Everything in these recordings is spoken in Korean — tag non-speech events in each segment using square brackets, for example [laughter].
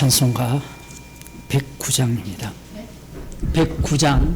찬송가 109장입니다. 109장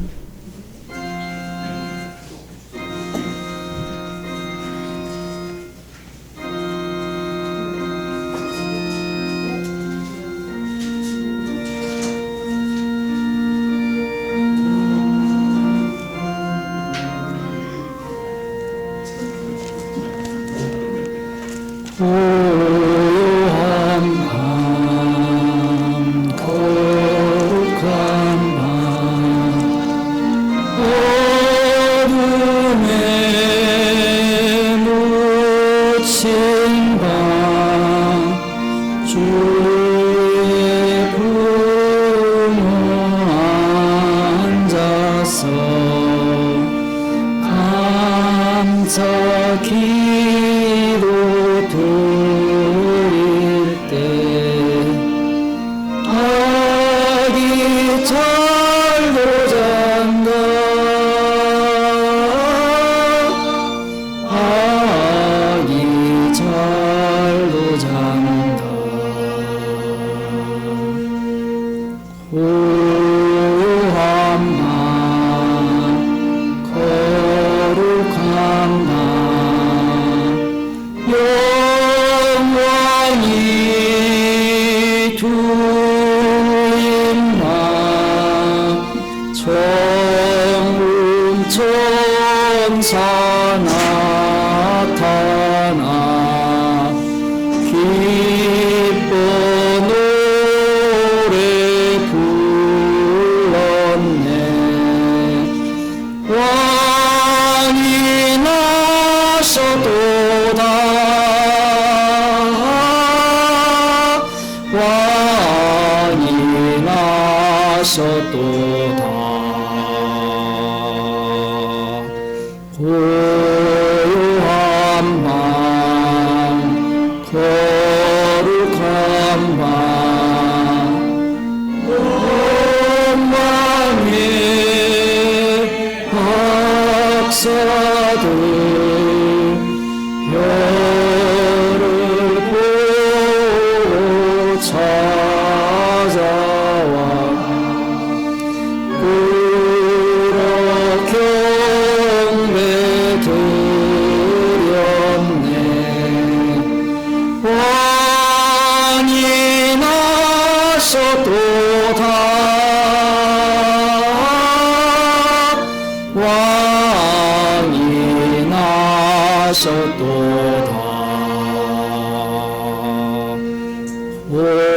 나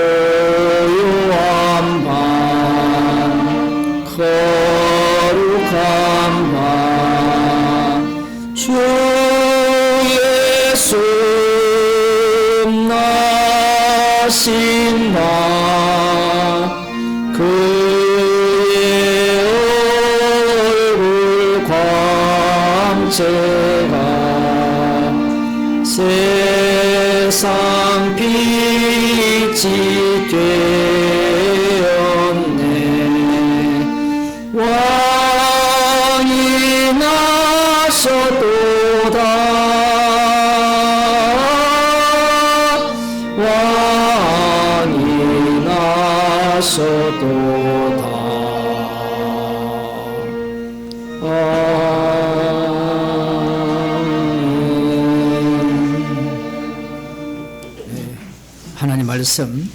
말씀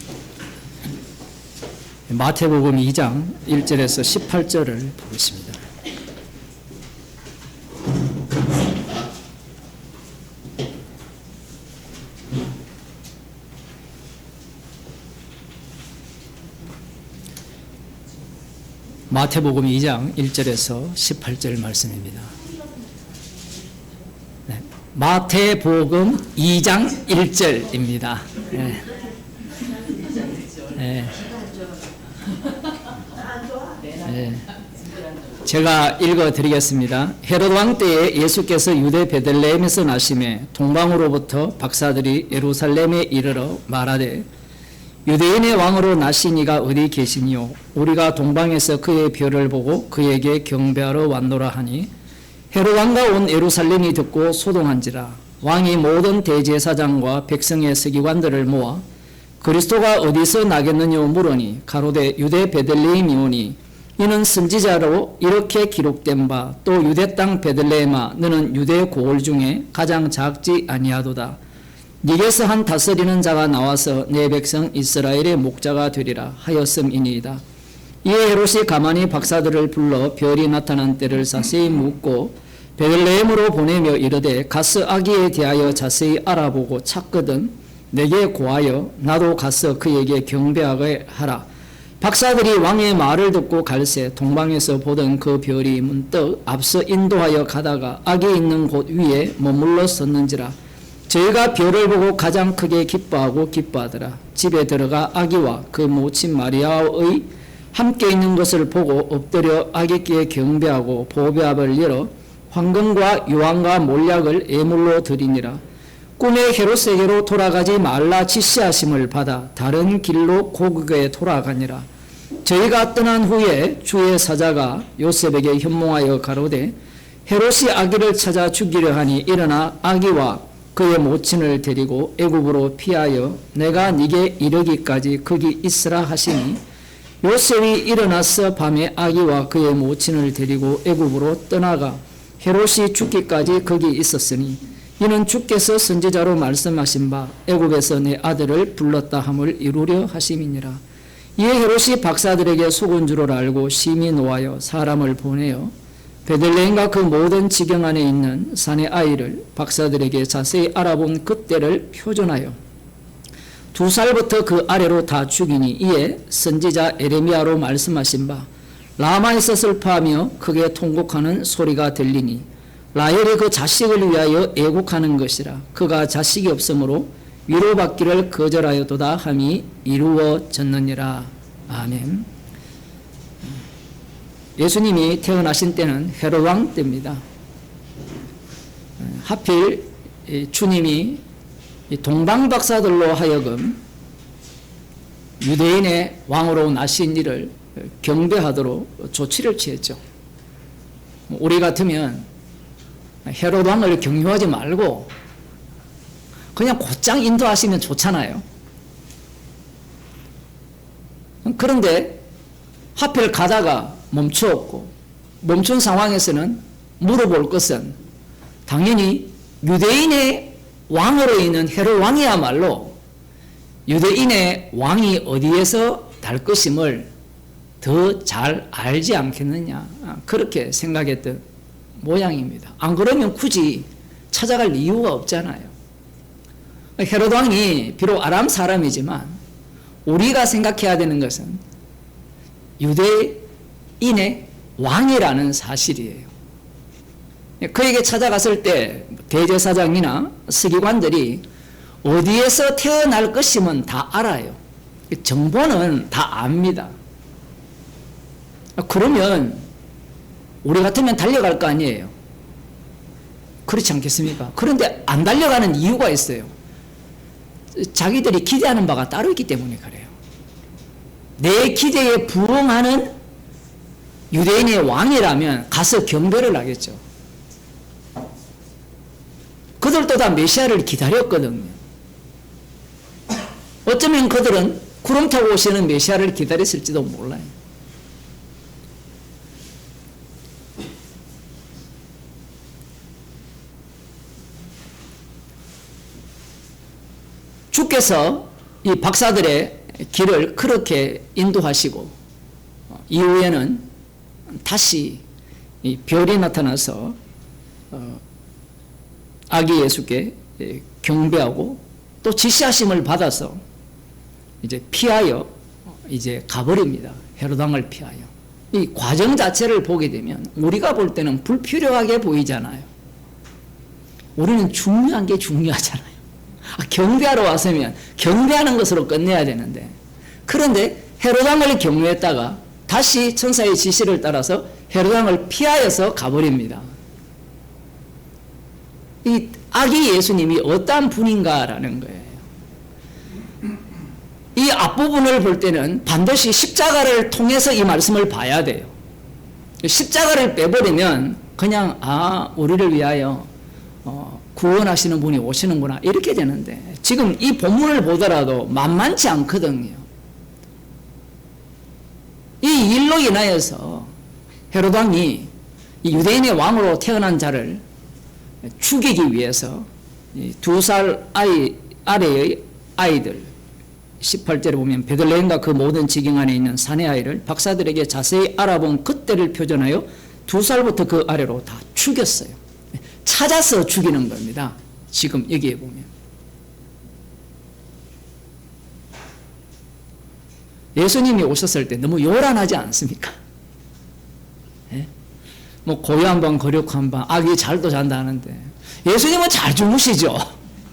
마태복음 2장 1절에서 18절을 보겠습니다. 마태복음 2장 1절에서 18절 말씀입니다. 네, 마태복음 2장 1절입니다. 네. 네. 네. 제가 읽어 드리겠습니다. 헤롯 왕 때에 예수께서 유대 베들레헴에서 나심에 동방으로부터 박사들이 예루살렘에 이르러 말하되 유대인의 왕으로 나신 이가 어디 계시니요 우리가 동방에서 그의 별을 보고 그에게 경배하러 왔노라 하니 헤롯 왕과 온 예루살렘이 듣고 소동한지라 왕이 모든 대제사장과 백성의 서기관들을 모아 그리스도가 어디서 나겠느냐 물으니 가로되 유대 베들레헴이오니 이는 선지자로 이렇게 기록된 바 또 유대 땅 베들레헴아 너는 유대 고을 중에 가장 작지 아니하도다. 네게서 한 다스리는 자가 나와서 내 백성 이스라엘의 목자가 되리라 하였음이니이다. 이에 헤롯이 가만히 박사들을 불러 별이 나타난 때를 자세히 묻고 베들레헴으로 보내며 이르되 가스 아기에 대하여 자세히 알아보고 찾거든 내게 고하여 나도 가서 그에게 경배하게 하라. 박사들이 왕의 말을 듣고 갈새 동방에서 보던 그 별이 문득 앞서 인도하여 가다가 악이 있는 곳 위에 머물러 섰는지라. 저희가 별을 보고 가장 크게 기뻐하고 기뻐하더라. 집에 들어가 아기와 그 모친 마리아의 함께 있는 것을 보고 엎드려 아기께 경배하고 보배합을 열어 황금과 유황과 몰약을 예물로 드리니라 꿈에 헤롯에게로 돌아가지 말라 지시하심을 받아 다른 길로 고국에 돌아가니라. 저희가 떠난 후에 주의 사자가 요셉에게 현몽하여 가로되 헤롯이 아기를 찾아 죽이려 하니 일어나 아기와 그의 모친을 데리고 애굽으로 피하여 내가 네게 이르기까지 거기 있으라 하시니 요셉이 일어나서 밤에 아기와 그의 모친을 데리고 애굽으로 떠나가 헤롯이 죽기까지 거기 있었으니 이는 주께서 선지자로 말씀하신 바 애굽에서 내 아들을 불렀다 함을 이루려 하심이니라. 이에 헤롯이 박사들에게 속은 줄을 알고 심히 노하여 사람을 보내어 베들레헴과 그 모든 지경 안에 있는 산의 아이를 박사들에게 자세히 알아본 그때를 표준하여 두 살부터 그 아래로 다 죽이니 이에 선지자 에레미야로 말씀하신 바 라마에서 슬퍼하며 크게 통곡하는 소리가 들리니 라헬이 그 자식을 위하여 애곡하는 것이라 그가 자식이 없으므로 위로받기를 거절하여도다 함이 이루어졌느니라 아멘. 예수님이 태어나신 때는 헤롯 왕 때입니다. 하필 주님이 동방 박사들로 하여금 유대인의 왕으로 나신 이를 경배하도록 조치를 취했죠. 우리 같으면 헤롯 왕을 경유하지 말고 그냥 곧장 인도하시면 좋잖아요. 그런데 하필 가다가 멈추었고 멈춘 상황에서는 물어볼 것은 당연히 유대인의 왕으로 있는 헤롯 왕이야말로 유대인의 왕이 어디에서 달 것임을 더 잘 알지 않겠느냐 그렇게 생각했던 모양입니다. 안 그러면 굳이 찾아갈 이유가 없잖아요. 헤롯 왕이 비록 아람 사람이지만 우리가 생각해야 되는 것은 유대인의 왕이라는 사실이에요. 그에게 찾아갔을 때 대제사장이나 서기관들이 어디에서 태어날 것임은 다 알아요. 정보는 다 압니다. 그러면 우리 같으면 달려갈 거 아니에요. 그렇지 않겠습니까? 그런데 안 달려가는 이유가 있어요. 자기들이 기대하는 바가 따로 있기 때문에 그래요. 내 기대에 부응하는 유대인의 왕이라면 가서 경배를 하겠죠. 그들도 다 메시아를 기다렸거든요. 어쩌면 그들은 구름 타고 오시는 메시아를 기다렸을지도 몰라요. 주께서 이 박사들의 길을 그렇게 인도하시고 이후에는 다시 이 별이 나타나서 어, 아기 예수께 경배하고 또 지시하심을 받아서 이제 피하여 이제 가버립니다. 헤로당을 피하여. 이 과정 자체를 보게 되면 우리가 볼 때는 불필요하게 보이잖아요. 우리는 중요한 게 중요하잖아요. 아, 경배하러 왔으면 경배하는 것으로 끝내야 되는데 그런데 헤로당을 경유했다가 다시 천사의 지시를 따라서 헤로당을 피하여서 가버립니다. 이 아기 예수님이 어떠한 분인가라는 거예요. 이 앞부분을 볼 때는 반드시 십자가를 통해서 이 말씀을 봐야 돼요. 십자가를 빼버리면 그냥 아 우리를 위하여 어, 구원하시는 분이 오시는구나 이렇게 되는데 지금 이 본문을 보더라도 만만치 않거든요. 이 일로 인하여서 헤로드 왕이 이 유대인의 왕으로 태어난 자를 죽이기 위해서 두 살 아이 아래의 아이들 18절에 보면 베들레헴과 그 모든 지경 안에 있는 사내 아이를 박사들에게 자세히 알아본 그때를 표현하여 두 살부터 그 아래로 다 죽였어요. 찾아서 죽이는 겁니다. 지금 여기에 보면. 예수님이 오셨을 때 너무 요란하지 않습니까? 예? 뭐 고요 한 방, 거력 한 방, 아기 잘도 잔다 하는데 예수님은 잘 주무시죠.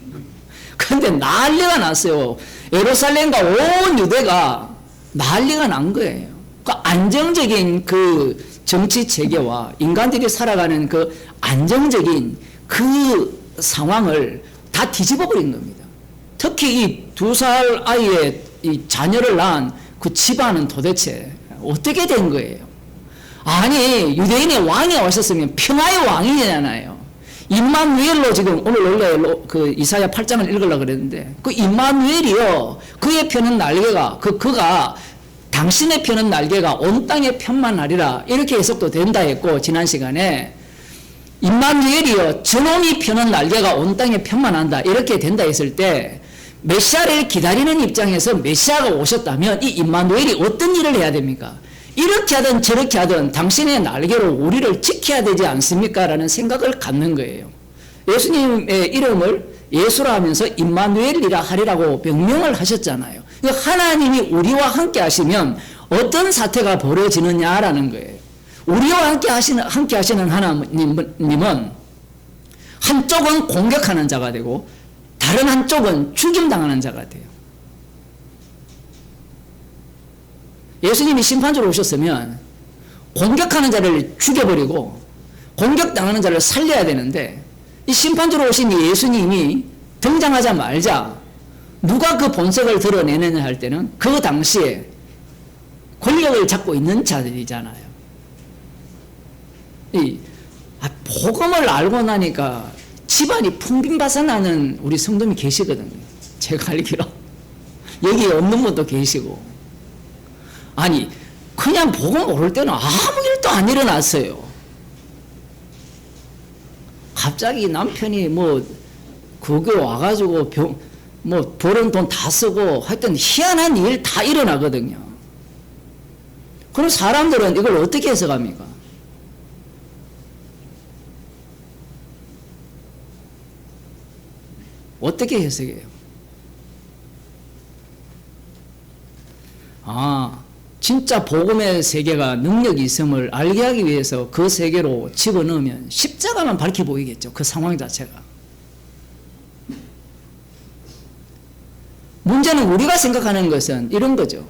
[laughs] 근데 난리가 났어요. 예루살렘과 온 유대가 난리가 난 거예요. 그 안정적인 그 정치 체계와 인간들이 살아가는 그 안정적인 그 상황을 다 뒤집어 버린 겁니다. 특히 이 두 살 아이의 이 자녀를 낳은 그 집안은 도대체 어떻게 된 거예요? 아니 유대인의 왕이 오셨으면 평화의 왕이잖아요. 임마누엘로 지금 오늘 원래 그 이사야 8장을 읽으려고 그랬는데 그 임마누엘이요 그의 펴는 날개가 그 그가 당신의 펴는 날개가 온 땅에 편만 하리라 이렇게 해석도 된다 했고 지난 시간에 임마누엘이요 저놈이 펴는 날개가 온 땅에 편만 한다 이렇게 된다 했을 때 메시아를 기다리는 입장에서 메시아가 오셨다면 이 임마누엘이 어떤 일을 해야 됩니까? 이렇게 하든 저렇게 하든 당신의 날개로 우리를 지켜야 되지 않습니까? 라는 생각을 갖는 거예요. 예수님의 이름을 예수라 하면서 임마누엘이라 하리라고 명명을 하셨잖아요. 하나님이 우리와 함께 하시면 어떤 사태가 벌어지느냐라는 거예요. 우리와 함께 하시는, 함께 하시는 하나님은 한쪽은 공격하는 자가 되고 다른 한쪽은 죽임당하는 자가 돼요. 예수님이 심판주로 오셨으면 공격하는 자를 죽여버리고 공격당하는 자를 살려야 되는데 이 심판주로 오신 이 예수님이 등장하자 말자 누가 그 본색을 드러내느냐 할 때는 그 당시에 권력을 잡고 있는 자들이잖아요. 이 아, 복음을 알고 나니까 집안이 풍빙바산하는 우리 성도님이 계시거든요. 제가 알기로 [laughs] 여기 없는 분도 계시고 아니 그냥 복음 모를 때는 아무 일도 안 일어났어요. 갑자기 남편이 뭐 거기 와가지고 병, 뭐 버는 돈다 쓰고 하여튼 희한한 일 다 일어나거든요. 그럼 사람들은 이걸 어떻게 해석합니까? 어떻게 해석해요? 아, 진짜 복음의 세계가 능력이 있음을 알게 하기 위해서 그 세계로 집어넣으면 십자가만 밝혀 보이겠죠. 그 상황 자체가. 문제는 우리가 생각하는 것은 이런 거죠.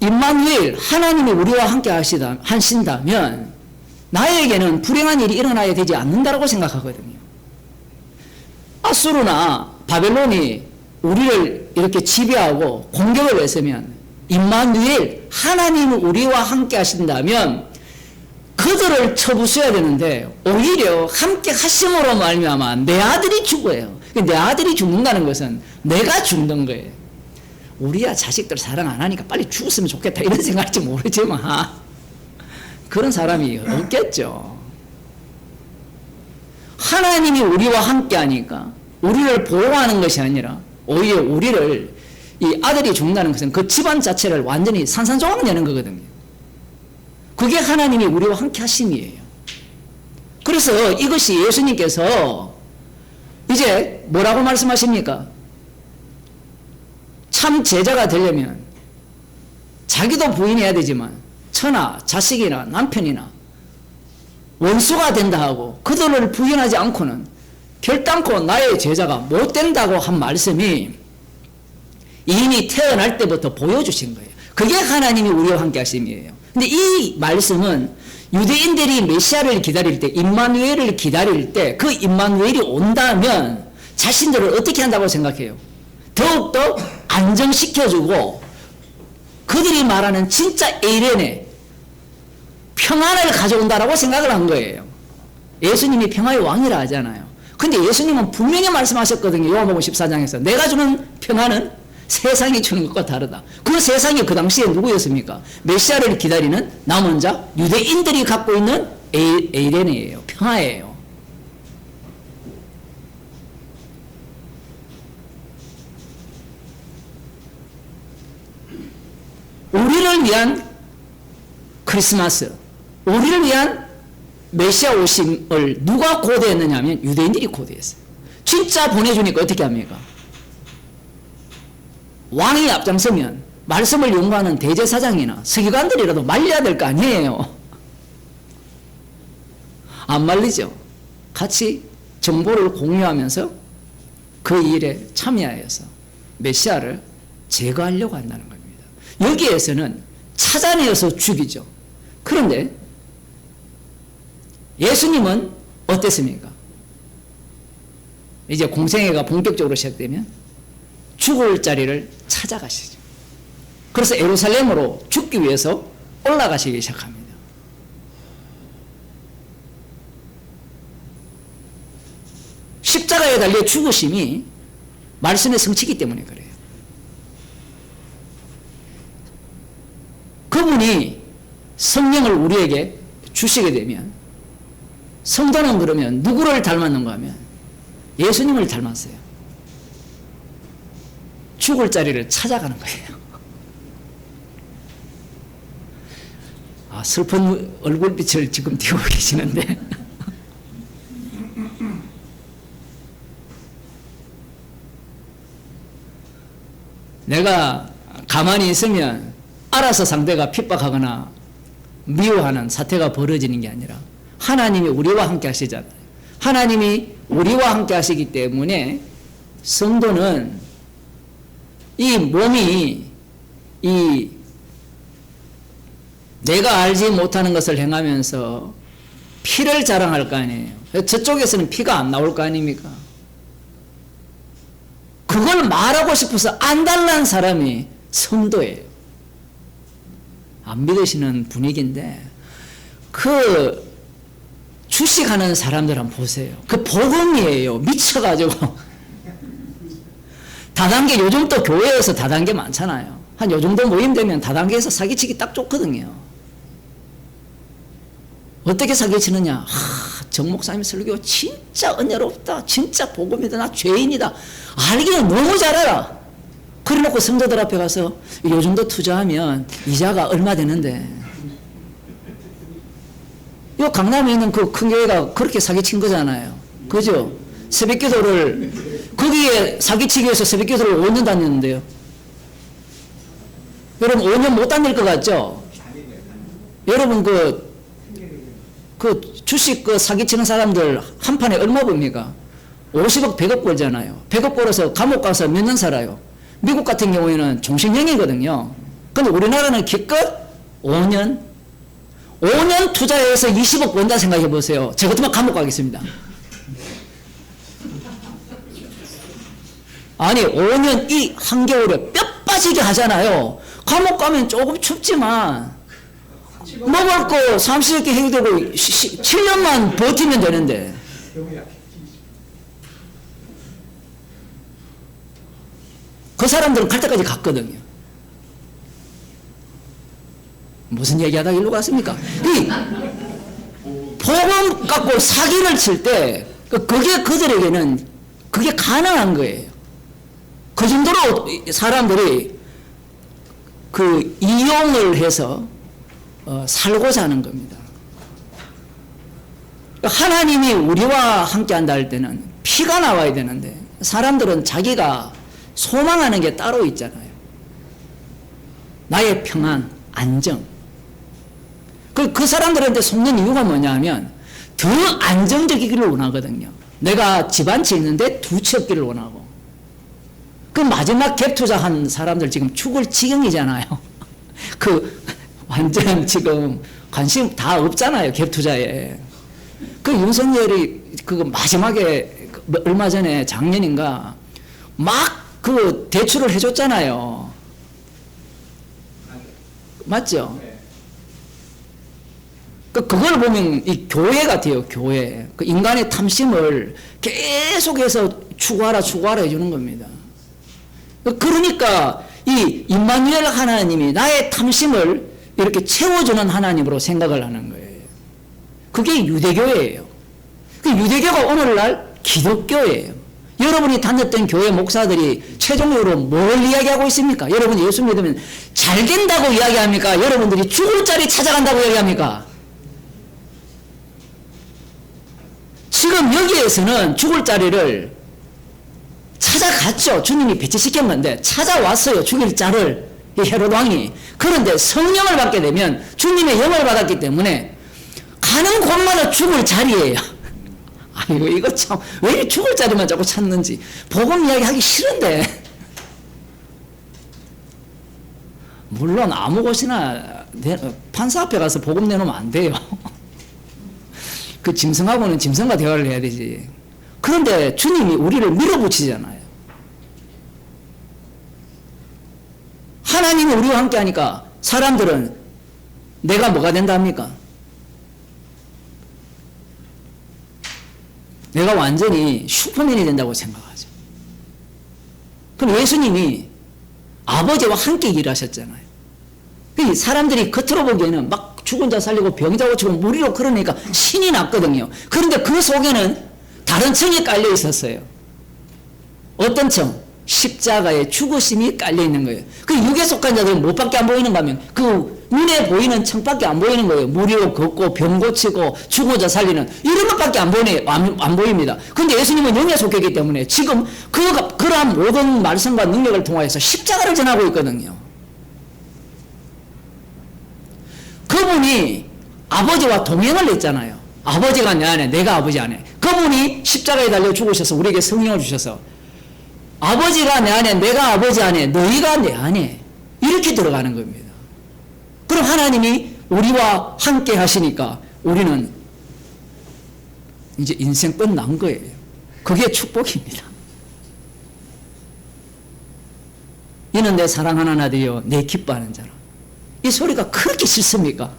임마누엘 하나님이 우리와 함께 하시다 하신다면 나에게는 불행한 일이 일어나야 되지 않는다라고 생각하거든요. 아수르나 바벨론이 우리를 이렇게 지배하고 공격을 했으면 임마누엘 하나님이 우리와 함께 하신다면 그들을 쳐부숴야 되는데 오히려 함께 하심으로 말미암아 내 아들이 죽어요. 내 아들이 죽는다는 것은 내가 죽는 거예요. 우리야 자식들 사랑 안 하니까 빨리 죽었으면 좋겠다 이런 생각할지 모르지만 그런 사람이 없겠죠. 하나님이 우리와 함께 하니까 우리를 보호하는 것이 아니라 오히려 우리를 이 아들이 죽는다는 것은 그 집안 자체를 완전히 산산조각 내는 거거든요. 그게 하나님이 우리와 함께 하심이에요. 그래서 이것이 예수님께서 이제 뭐라고 말씀하십니까? 참 제자가 되려면 자기도 부인해야 되지만 처나 자식이나 남편이나 원수가 된다 하고 그들을 부인하지 않고는 결단코 나의 제자가 못 된다고 한 말씀이 이미 태어날 때부터 보여주신 거예요. 그게 하나님이 우리와 함께 하심이에요. 근데 이 말씀은 유대인들이 메시아를 기다릴 때, 임마누엘을 기다릴 때, 그 임마누엘이 온다면 자신들을 어떻게 한다고 생각해요? 더욱더 안정시켜주고 그들이 말하는 진짜 에이레네 평안을 가져온다라고 생각을 한 거예요. 예수님이 평화의 왕이라 하잖아요. 근데 예수님은 분명히 말씀하셨거든요. 요한복음 14장에서 내가 주는 평안은 세상이 주는 것과 다르다. 그 세상이 그 당시에 누구였습니까? 메시아를 기다리는 남은 자 유대인들이 갖고 있는 에이- 에이레네예요. 평화예요. 우리를 위한 크리스마스, 우리를 위한 메시아 오심을 누가 고대했느냐 하면 유대인들이 고대했어요. 진짜 보내주니까 어떻게 합니까? 왕이 앞장서면 말씀을 연구하는 대제사장이나 서기관들이라도 말려야 될 거 아니에요. 안 말리죠. 같이 정보를 공유하면서 그 일에 참여하여서 메시아를 제거하려고 한다는 겁니다. 여기에서는 찾아내어서 죽이죠. 그런데 예수님은 어땠습니까? 이제 공생애가 본격적으로 시작되면 죽을 자리를 찾아가시죠. 그래서 예루살렘으로 죽기 위해서 올라가시기 시작합니다. 십자가에 달려 죽으심이 말씀의 성취기 때문에 그래요. 그분이 성령을 우리에게 주시게 되면 성도는 그러면 누구를 닮았는가 하면 예수님을 닮았어요. 죽을 자리를 찾아가는 거예요. 아, 슬픈 얼굴빛을 지금 띄고 계시는데. [laughs] 내가 가만히 있으면 알아서 상대가 핍박하거나 미워하는 사태가 벌어지는 게 아니라 하나님이 우리와 함께 하시잖아요. 하나님이 우리와 함께 하시기 때문에 성도는 이 몸이 이 내가 알지 못하는 것을 행하면서 피를 자랑할 거 아니에요. 저쪽에서는 피가 안 나올 거 아닙니까? 그걸 말하고 싶어서 안 달란 사람이 성도예요. 안 믿으시는 분위기인데 그 주식하는 사람들 한번 보세요. 그 복음이에요. 미쳐가지고 다단계 요즘 또 교회에서 다단계 많잖아요. 한 요 정도 모임 되면 다단계에서 사기치기 딱 좋거든요. 어떻게 사기치느냐? 하, 정 목사님 설교 진짜 은혜롭다. 진짜 복음이다. 나 죄인이다. 알기는 너무 잘 알아. 그래놓고 성도들 앞에 가서 요 정도 투자하면 이자가 얼마 되는데. 요 강남에 있는 그 큰 교회가 그렇게 사기친 거잖아요. 그죠? 새벽 기도를, 거기에 사기치기 위해서 새벽 기도를 5년 다녔는데요. 여러분 5년 못 다닐 것 같죠? 여러분 그, 그 주식 그 사기치는 사람들 한 판에 얼마 봅니까? 50억, 100억 벌잖아요. 100억 벌어서 감옥 가서 몇 년 살아요? 미국 같은 경우에는 종신형이거든요. 근데 우리나라는 기껏 5년, 5년 투자해서 20억 번다 생각해 보세요. 저 같으면 감옥 가겠습니다. 아니, 5년 이 한겨울에 뼈 빠지게 하잖아요. 감옥 가면 조금 춥지만, 먹을 거 30개 해결되고 7년만 버티면 되는데. 그 사람들은 갈 때까지 갔거든요. 무슨 얘기하다 일로 갔습니까? 이 복음 갖고 사기를 칠 때, 그, 그게 그들에게는 그게 가능한 거예요. 그 정도로 사람들이 그 이용을 해서 어, 살고자 하는 겁니다. 하나님이 우리와 함께 한다 할 때는 피가 나와야 되는데 사람들은 자기가 소망하는 게 따로 있잖아요. 나의 평안, 안정. 그, 그 사람들한테 속는 이유가 뭐냐 하면 더 안정적이기를 원하거든요. 내가 집안채 있는데 두채 없기를 원하고. 그 마지막 갭 투자한 사람들 지금 죽을 지경이잖아요. [laughs] 그 완전 지금 관심 다 없잖아요. 갭 투자에. 그 윤석열이 그 마지막에 그 얼마 전에 작년인가 막 그 대출을 해줬잖아요. 맞죠? 그 그걸 보면 이 교회 같아요. 교회. 그 인간의 탐심을 계속해서 추구하라 추구하라 해주는 겁니다. 그러니까 이 임마누엘 하나님이 나의 탐심을 이렇게 채워주는 하나님으로 생각을 하는 거예요. 그게 유대교예요. 그 유대교가 오늘날 기독교예요. 여러분이 다녔던 교회 목사들이 최종적으로 뭘 이야기하고 있습니까? 여러분 예수 믿으면 잘 된다고 이야기합니까? 여러분들이 죽을 자리 찾아간다고 이야기합니까? 지금 여기에서는 죽을 자리를 찾아갔죠. 주님이 배치시켰는데 찾아왔어요. 죽일 자를 이 헤롯 왕이. 그런데 성령을 받게 되면 주님의 영을 받았기 때문에 가는 곳마다 죽을 자리예요. [laughs] 아이고 이거 참 왜 죽을 자리만 자꾸 찾는지 복음 이야기 하기 싫은데 물론 아무 곳이나 내- 판사 앞에 가서 복음 내놓으면 안 돼요. [laughs] 그 짐승하고는 짐승과 대화를 해야 되지. 그런데 주님이 우리를 밀어붙이잖아요. 하나님이 우리와 함께 하니까 사람들은 내가 뭐가 된다 합니까? 내가 완전히 슈퍼맨이 된다고 생각하죠. 그럼 예수님이 아버지와 함께 일하셨잖아요. 그 사람들이 겉으로 보기에는 막 죽은 자 살리고 병자 고 치고 무리로 그러니까 신이 났거든요. 그런데 그 속에는 다른 청이 깔려 있었어요. 어떤 청? 십자가의 죽으심이 깔려 있는 거예요. 그 육에 속한 자들은 못밖에 안 보이는가 하면 그 눈에 보이는 청밖에 안 보이는 거예요. 무리로 걷고 병 고치고 죽은 자 살리는 이런 것밖에 안 보이네 안, 안 보입니다. 근데 예수님은 영에 속했기 때문에 지금 그 그러한 모든 말씀과 능력을 통하여서 십자가를 전하고 있거든요. 그분이 아버지와 동행을 했잖아요. 아버지가 내 안에, 내가 아버지 안에. 그분이 십자가에 달려 죽으셔서 우리에게 성령을 주셔서 아버지가 내 안에, 내가 아버지 안에, 너희가 내 안에 이렇게 들어가는 겁니다. 그럼 하나님이 우리와 함께 하시니까 우리는 이제 인생 끝난 거예요. 그게 축복입니다. 이는 내 사랑하는 아들이요, 내 기뻐하는 자라. 이 소리가 그렇게 싫습니까?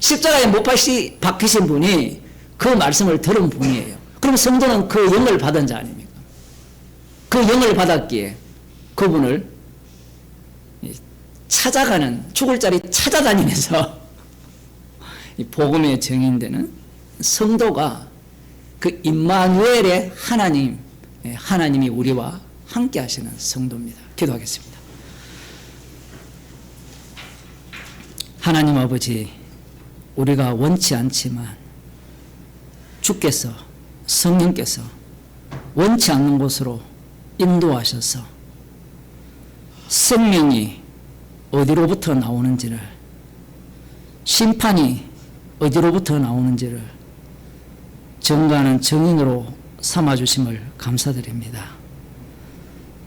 십자가에 못 박히, 박히신 분이 그 말씀을 들은 분이에요. 그럼 성도는 그 영을 받은 자 아닙니까? 그 영을 받았기에 그분을 찾아가는, 죽을 자리 찾아다니면서 [laughs] 이 복음의 증인되는 성도가 그 임마누엘의 하나님, 예, 하나님이 우리와 함께 하시는 성도입니다. 기도하겠습니다. 하나님 아버지, 우리가 원치 않지만 주께서 성령께서 원치 않는 곳으로 인도하셔서 생명이 어디로부터 나오는지를 심판이 어디로부터 나오는지를 정가하는 정인으로 삼아주심을 감사드립니다.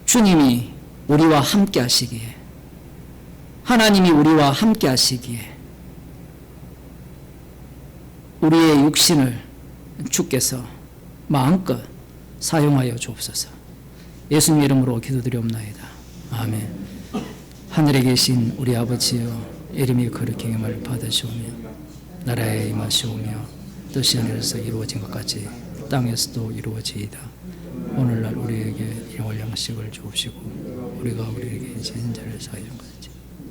주님이 우리와 함께 하시기에 하나님이 우리와 함께 하시기에 우리의 육신을 주께서 마음껏 사용하여 주옵소서. 예수님 이름으로 기도드리옵나이다. 아멘. 하늘에 계신 우리 아버지여 이름이 거룩히 힘을 받으시오며 나라에 임하시오며 뜻이 하늘에서 이루어진 것 같이 땅에서도 이루어지이다. 오늘날 우리에게 일용할 양식을 주옵시고 우리가 우리에게 사해 준 것같이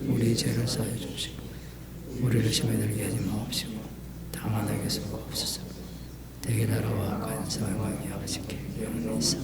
우리 죄를 사해 주시고 우리를 심에 들게 하지 마옵시고 다만 에게서 없으소 대개 나라와 관사와 영광이 아버지께 영원히 있어